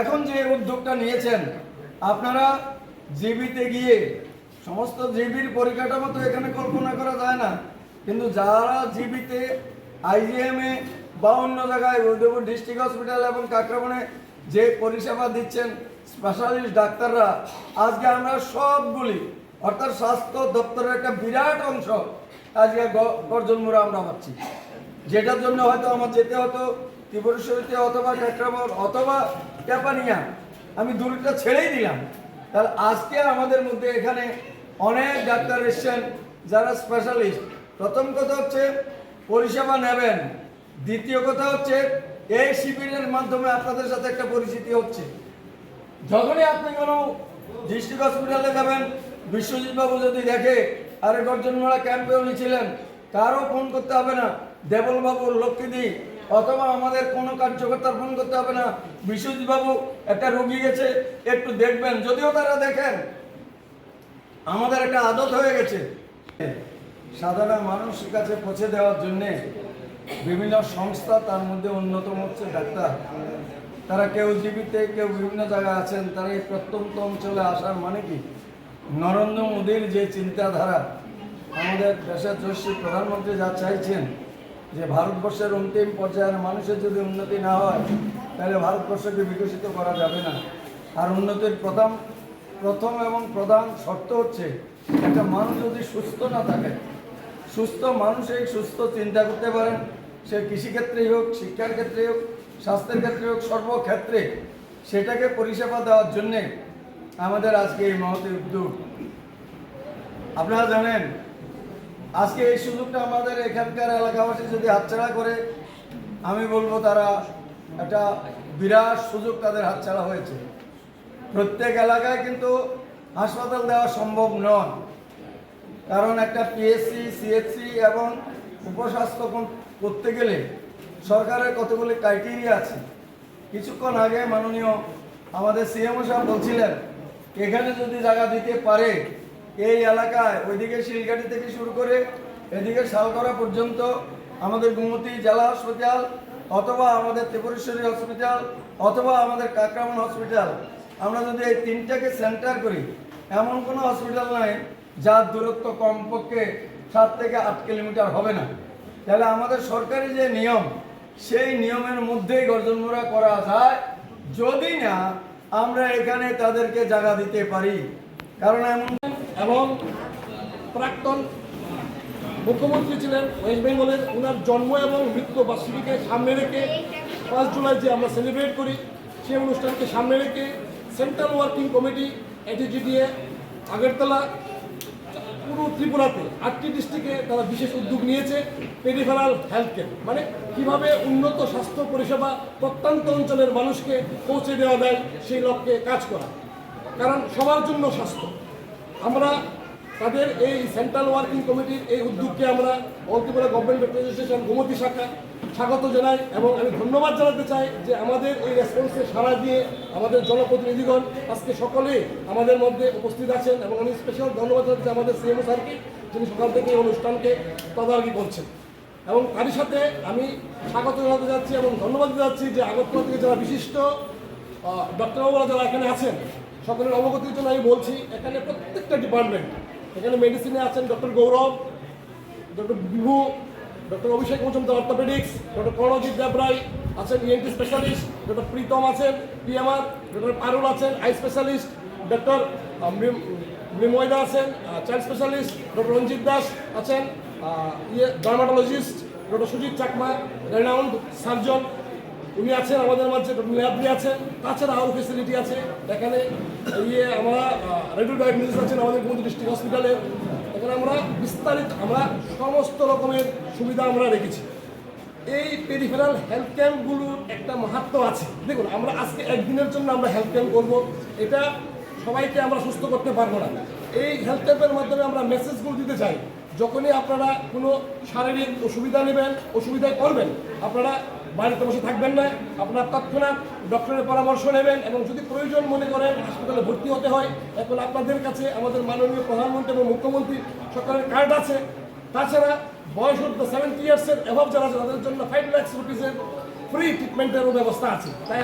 এখন যে উদ্যোগটা নিয়েছেন, আপনারা জিবিতে গিয়ে সমস্ত জিবির পরিকাঠামো তো এখানে কল্পনা করা যায় না, কিন্তু যারা জিবিতে আইজিএমে বা অন্য জায়গায়, উদয়পুর ডিস্ট্রিক্ট হসপিটাল এবং কাকরাবনে যে পরিষেবা দিচ্ছেন স্পেশালিস্ট ডাক্তাররা, আজকে আমরা সবগুলি, অর্থাৎ স্বাস্থ্য দপ্তরের একটা বিরাট অংশ আজকে গ- গর্জনমুড়া আমরা পাচ্ছি। যেটার জন্য হয়তো আমার যেতে হতো ত্রিপুরেশ্বরীতে অথবা কাকরাবর অথবা ক্যাপানিয়া আমি দূরটা ছেড়েই দিলাম। তাহলে আজকে আমাদের মধ্যে এখানে অনেক ডাক্তার এসছেন যারা স্পেশালিস্ট প্রথম কথা হচ্ছে পরিষেবা নেবেন। দ্বিতীয় কথা হচ্ছে এই শিবিরের মাধ্যমে আপনাদের সাথে একটা পরিচিতি হচ্ছে। যখনই আপনি কোনো ডিস্ট্রিক্ট হসপিটালে যাবেন বিশ্বজিৎ বাবু যদি দেখে আরে গর্জনমালা ক্যাম্পে উনি ছিলেন, কারও ফোন করতে হবে না। দেবল বাবুর লক্ষ্মীদি অথবা আমাদের কোনো কার্যকর্তার ফোন করতে হবে না। বিশ্বজিৎ বাবু একটা রুগী গেছে, একটু দেখবেন। যদিও তারা দেখেন, আমাদের একটা আদত হয়ে গেছে। সাধারণ মানুষের কাছে পৌঁছে দেওয়ার জন্যে বিভিন্ন সংস্থা, তার মধ্যে অন্যতম হচ্ছে ডাক্তার। তারা কেউ জীবিতে, কেউ বিভিন্ন জায়গায় আছেন, তারা এই প্রত্যন্ত অঞ্চলে আসার মানে কি? নরেন্দ্র মোদীর যে চিন্তাধারা, আমাদের দেশের যশস্বী প্রধানমন্ত্রী যা চাইছেন যে ভারতবর্ষের অন্তিম পর্যায়ের মানুষের যদি উন্নতি না হয়, তাহলে ভারতবর্ষকে বিকশিত করা যাবে না। আর উন্নতির প্রথম প্রথম এবং প্রধান শর্ত হচ্ছে, একটা মানুষ যদি সুস্থ না থাকে, সুস্থ মানুষ এই সুস্থ চিন্তা করতে পারেন সে কৃষিক্ষেত্রেই হোক, শিক্ষার ক্ষেত্রে হোক, স্বাস্থ্যের ক্ষেত্রে হোক, সর্বক্ষেত্রে সেটাকে পরিষেবা দেওয়ার জন্যে আমাদের আজকে এই মহতি উদ্যোগ। আপনারা জানেন আজকে এই সুযোগটা আমাদের এখানকার এলাকাবাসী যদি হাতছাড়া করে, আমি বলব তারা একটা বিরাট সুযোগ তাদের হাতছাড়া হয়েছে। প্রত্যেক এলাকায় কিন্তু হাসপাতাল দেওয়া সম্ভব নয়। কারণ একটা পিএসসি সিএসসি এবং উপস্বাস্থ্য করতে গেলে সরকারের কতগুলি ক্রাইটেরিয়া আছে। কিছুক্ষণ আগে মাননীয় আমাদের সিএমও সাহেব বলছিলেন, এখানে যদি জায়গা দিতে পারে এই এলাকায়, ওইদিকে শিলঘাটি থেকে শুরু করে এদিকে শালগড়া পর্যন্ত আমাদের গুমতি জেলা হসপিটাল অথবা আমাদের ত্রিপুরেশ্বরী হসপিটাল অথবা আমাদের কাকরামন হসপিটাল আমরা যদি এই তিনটাকে সেন্টার করি, এমন কোনো হসপিটাল নাই যার দূরত্ব কমপক্ষে সাত থেকে আট কিলোমিটার হবে না। তাহলে আমাদের সরকারি যে নিয়ম, সেই নিয়মের মধ্যেই গর্জনমোড়া করা যায়। যদি না, আমরা এখানে তাদেরকে জায়গা দিতে পারি। কারণ এমন এবং প্রাক্তন মুখ্যমন্ত্রী ছিলেন ওয়েস্ট বেঙ্গলের ওনার জন্ম এবং মৃত্যু বার্ষিকীকে সামনে রেখে পাঁচ জুলাই যে আমরা সেলিব্রেট করি, সেই অনুষ্ঠানকে সামনে রেখে central working committee ATGDA Agartala, পুরো ত্রিপুরাতে আটটি ডিস্ট্রিক্টে তারা বিশেষ উদ্যোগ নিয়েছে পেরিফেরাল হেলথ কেয়ার মানে কীভাবে উন্নত স্বাস্থ্য পরিষেবা প্রত্যন্ত অঞ্চলের মানুষকে পৌঁছে দেওয়া যায়, সেই লক্ষ্যে কাজ করা। কারণ সবার জন্য স্বাস্থ্য। আমরা তাদের এই সেন্ট্রাল ওয়ার্কিং কমিটির এই উদ্যোগকে আমরা অল গভর্নমেন্ট রিপ্রেজেন্টেশন গোমতী শাখা, স্বাগত জানাই এবং আমি ধন্যবাদ জানাতে চাই যে আমাদের এই রেসপন্সে সাড়া দিয়ে আমাদের জনপ্রতিনিধিগণ আজকে সকলেই আমাদের মধ্যে উপস্থিত আছেন এবং আমি স্পেশাল ধন্যবাদ জানাচ্ছি আমাদের সিএমও স্যারকে, যিনি সকাল থেকে এই অনুষ্ঠানকে তদারকি করছেন। এবং তারই সাথে আমি স্বাগত জানাতে যাচ্ছি এবং ধন্যবাদ জানাচ্ছি যে আগরতলা থেকে যারা বিশিষ্ট ডক্টরবাবুরা যারা এখানে আছেন সকলের অবগতির জন্য আমি বলছি, এখানে প্রত্যেকটা ডিপার্টমেন্ট এখানে মেডিসিনে আছেন doctor Gaurav doctor Bibhu doctor Abhishek Majumdar orthopaedics doctor Karanjit Debroy আছেন ইএনটি স্পেশালিস্ট ডক্টর প্রীতম আছেন পিএমআর ডক্টর পারুল আছেন আই স্পেশালিস্ট ডক্টর মৃময়দা আছেন child specialist doctor Ranjit Das আছেন ইয়ে dermatologist doctor Sujit Chakma renowned surgeon উনি আছেন, আমাদের মাঝে ল্যাবরি আছেন, তাছাড়া আরও ফেসিলিটি আছে। এখানে ইয়ে আমরা রেডিও ডায়াগনোসিস আছেন আমাদের বন্ধু ডিস্ট্রিক্ট হসপিটালে এখানে আমরা বিস্তারিত, আমরা সমস্ত রকমের সুবিধা আমরা রেখেছি। এই পেরিফেরাল হেলথ ক্যাম্পগুলোর একটা মাহাত্ম আছে। দেখুন, আমরা আজকে একদিনের জন্য আমরা হেলথ ক্যাম্প করব। এটা সবাইকে আমরা সুস্থ করতে পারব না। এই হেলথ ক্যাম্পের মাধ্যমে আমরা মেসেজগুলো দিতে চাই। যখনই আপনারা কোনো শারীরিক অসুবিধা নেবেন অসুবিধায় করবেন, আপনারা বাড়িতে বসে থাকবেন না, আপনার তৎক্ষণাৎ ডক্টরের পরামর্শ নেবেন এবং যদি প্রয়োজন মনে করেন হাসপাতালে ভর্তি হতে হয় এখন আপনাদের কাছে আমাদের মাননীয় প্রধানমন্ত্রী এবং মুখ্যমন্ত্রী সরকারের কার্ড আছে। তাছাড়া বয়স সেভেন্টি ইয়ার্সের অভাব যারা আছে, তাদের জন্য ফাইভ ল্যাক্স রুপিসের ফ্রি ট্রিটমেন্টেরও ব্যবস্থা আছে। তাই